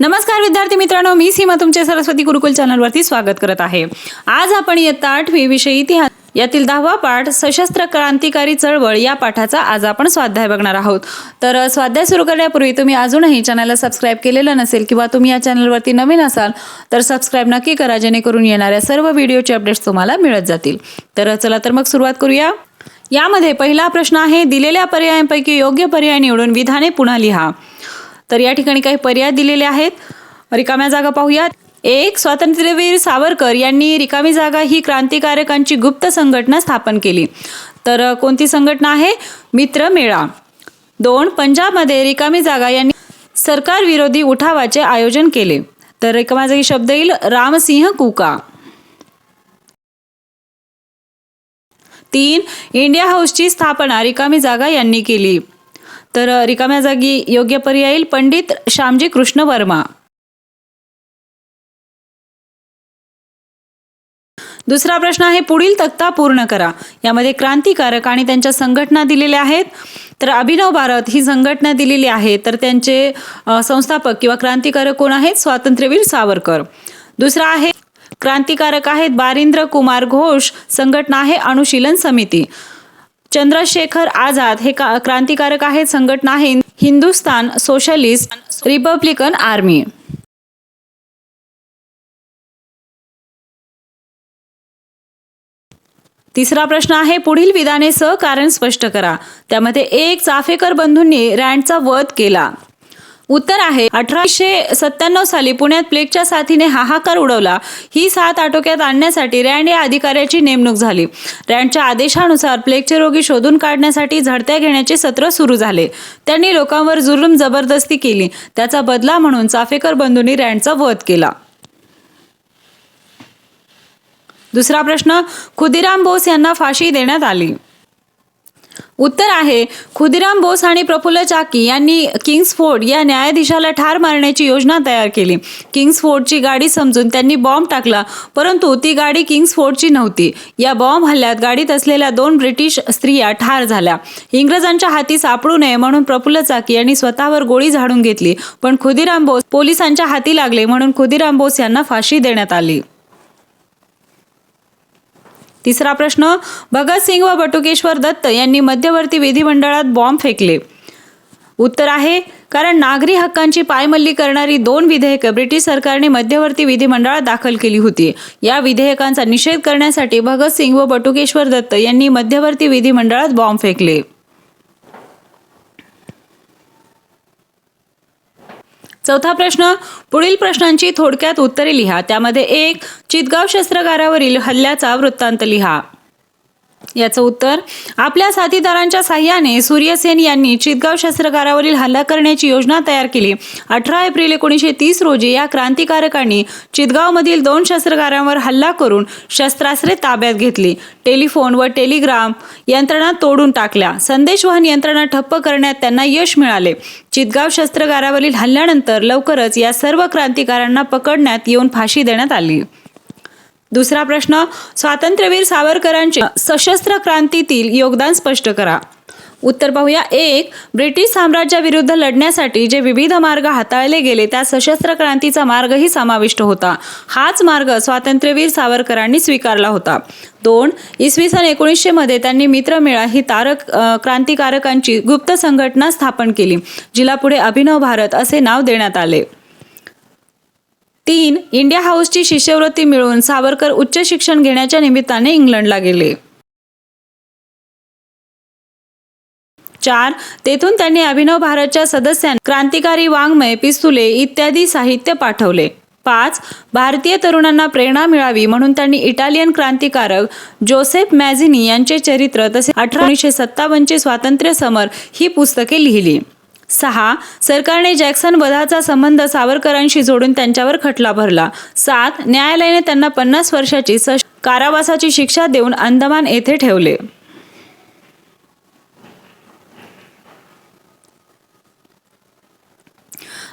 नमस्कार विद्यार्थी मित्रांनो. मी सीमा तुमच्या सरस्वती गुरुकुल चॅनलवरती स्वागत करत आहे. आज आपण इयत्ता आठवी विषय इतिहास यातील दहावा पाठ सशस्त्र क्रांतिकारी चळवळ या पाठाचा आज आपण स्वाध्याय बघणार आहोत. तर स्वाध्याय सुरू करण्यापूर्वी तुम्ही अजूनही चॅनलला सबस्क्राईब केलेलं नसेल किंवा तुम्ही या चॅनलवरती नवीन असाल तर सबस्क्राईब नक्की करा जेणेकरून येणाऱ्या सर्व व्हिडिओचे अपडेट्स तुम्हाला मिळत जातील. तर चला तर मग सुरुवात करूया. यामध्ये पहिला प्रश्न आहे दिलेल्या पर्यायांपैकी योग्य पर्याय निवडून विधाने पुन्हा लिहा. तर या ठिकाणी काही पर्याय दिलेले आहेत. रिकाम्या जागा पाहूयात. एक स्वातंत्र्यवीर सावरकर यांनी रिकामी जागा ही क्रांतिकारकांची गुप्त संघटना स्थापन केली. तर कोणती संघटना आहे? मित्र मेळा. दोन पंजाबमध्ये रिकामी जागा यांनी सरकार विरोधी उठावाचे आयोजन केले. तर रिकामा जागी शब्द येईल रामसिंह कुका. तीन इंडिया हाऊसची स्थापना रिकामी जागा यांनी केली. तर रिकाम्या जागी योग्य पर्याय येईल. पंडित श्यामजी कृष्ण वर्मा. दुसरा प्रश्न आहे पुढील तक्ता पूर्ण करा. यामध्ये क्रांतिकारक आणि त्यांच्या संघटना दिलेल्या आहेत. तर अभिनव भारत ही संघटना दिलेली आहे. तर त्यांचे संस्थापक किंवा क्रांतिकारक कोण आहेत? स्वातंत्र्यवीर सावरकर. दुसरा आहे क्रांतिकारक आहेत बारिंद्र कुमार घोष. संघटना आहे अनुशीलन समिती. चंद्रशेखर आझाद हे का क्रांतिकारक आहेत संघटना आहे. Hindustan socialist republican army. तिसरा प्रश्न आहे पुढील विधाने सह कारण स्पष्ट करा. त्यामध्ये एक चाफेकर बंधूंनी रँडचा वध केला. उत्तर आहे अठराशे सत्त्याण्णव साली पुण्यात प्लेगच्या साथीने हाहाकार उडवला. ही साथ आटोक्यात आणण्यासाठी रँड या अधिकाऱ्याची नेमणूक झाली. रँडच्या आदेशानुसार प्लेगचे रोगी शोधून काढण्यासाठी झडत्या घेण्याचे सत्र सुरू झाले. त्यांनी लोकांवर जुलूम जबरदस्ती केली. त्याचा बदला म्हणून चाफेकर बंधूंनी रँडचा वध केला. दुसरा प्रश्न खुदिराम बोस यांना फाशी देण्यात आली. उत्तर आहे. खुदिराम बोस आणि प्रफुल्ल चाकी यांनी किंग्सफोर्ड या न्यायाधीशाला ठार मारण्याची योजना तयार केली. किंग्सफोर्डची गाडी समजून त्यांनी बॉम्ब टाकला परंतु ती गाडी किंग्सफोर्डची नव्हती. या बॉम्ब हल्ल्यात गाडीत असलेल्या दोन ब्रिटिश स्त्रिया ठार झाल्या. इंग्रजांच्या हाती सापडू नये म्हणून प्रफुल्ल चाकी यांनी स्वतःवर गोळी झाडून घेतली पण खुदिराम बोस पोलिसांच्या हाती लागले म्हणून खुदिराम बोस यांना फाशी देण्यात आली. तिसरा प्रश्न भगतसिंग व बटुकेश्वर दत्त यांनी मध्यवर्ती विधिमंडळात बॉम्ब फेकले. उत्तर आहे कारण नागरी हक्कांची पायमल्ली करणारी दोन विधेयकं ब्रिटिश सरकारने मध्यवर्ती विधिमंडळात दाखल केली होती. या विधेयकांचा निषेध करण्यासाठी भगतसिंग व बटुकेश्वर दत्त यांनी मध्यवर्ती विधिमंडळात बॉम्ब फेकले. चौथा प्रश्न पुढील प्रश्नांची थोडक्यात उत्तरे लिहा. त्यामध्ये एक चितगाव शस्त्रगारावरील हल्ल्याचा वृत्तांत लिहा. याचं उत्तर आपल्या साथीदारांच्या साह्याने सूर्यसेन यांनी चितगाव शस्त्रगारावरील हल्ला करण्याची योजना तयार केली. अठरा एप्रिल एकोणीसशे तीस रोजी या क्रांतिकारकांनी चितगावमधील दोन शस्त्रगारांवर हल्ला करून शस्त्रास्त्रे ताब्यात घेतली. टेलिफोन व टेलिग्राम यंत्रणा तोडून टाकल्या. संदेशवहन यंत्रणा ठप्प करण्यात त्यांना यश मिळाले. चितगाव शस्त्रगारावरील हल्ल्यानंतर लवकरच या सर्व क्रांतिकारांना पकडण्यात येऊन फाशी देण्यात आली. दुसरा प्रश्न स्वातंत्र्यवीर सावरकरांचे सशस्त्र क्रांतीतील योगदान स्पष्ट करा. उत्तर पाहूया. एक ब्रिटिश साम्राज्याविरुद्ध लढण्यासाठी जे विविध मार्ग हाताळले गेले त्या सशस्त्र क्रांतीचा मार्गही समाविष्ट होता. हाच मार्ग स्वातंत्र्यवीर सावरकरांनी स्वीकारला होता. दोन इसवी सन एकोणीसशे मध्ये त्यांनी मित्रमेळा ही तारक क्रांतिकारकांची गुप्त संघटना स्थापन केली जिला पुढे अभिनव भारत असे नाव देण्यात आले. तीन इंडिया हाऊसची शिष्यवृत्ती मिळवून सावरकर उच्च शिक्षण घेण्याच्या निमित्ताने इंग्लंडला गेले. चार तेथून त्यांनी अभिनव भारतच्या सदस्यांना क्रांतिकारी वाङ्मय पिस्तुले इत्यादी साहित्य पाठवले. पाच भारतीय तरुणांना प्रेरणा मिळावी म्हणून त्यांनी इटालियन क्रांतिकारक जोसेफ मॅझिनी यांचे चरित्र तसे अठराशे सत्तावन्नचे स्वातंत्र्य समर ही पुस्तके लिहिली. सहा सरकारने जॅक्सन वधाचा संबंध सावरकरांशी जोडून त्यांच्यावर खटला भरला. सात न्यायालयाने त्यांना पन्नास वर्षाची कारावासाची शिक्षा देऊन अंदमान येथे ठेवले.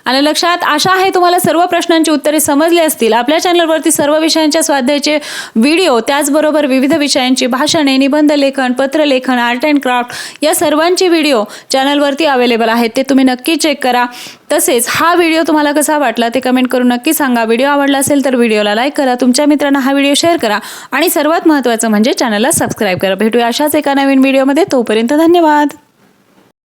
आणि लक्षात आशा आहे तुम्हाला सर्व प्रश्नांची उत्तरे समजली असतील. आपल्या चॅनलवरती सर्व विषयांच्या स्वाध्यायाचे व्हिडिओ त्याचबरोबर विविध विषयांची भाषणे निबंध लेखन पत्रलेखन आर्ट अँड क्राफ्ट या सर्वांची व्हिडिओ चॅनलवरती अवेलेबल आहेत. ते तुम्ही नक्की चेक करा. तसेच हा व्हिडिओ तुम्हाला कसा वाटला ते कमेंट करून नक्की सांगा. व्हिडिओ आवडला असेल तर व्हिडिओला लाईक करा. तुमच्या मित्रांना हा व्हिडिओ शेअर करा. आणि सर्वात महत्त्वाचं म्हणजे चॅनलला सबस्क्राईब करा. भेटूया अशाच एका नवीन व्हिडिओमध्ये. तोपर्यंत धन्यवाद.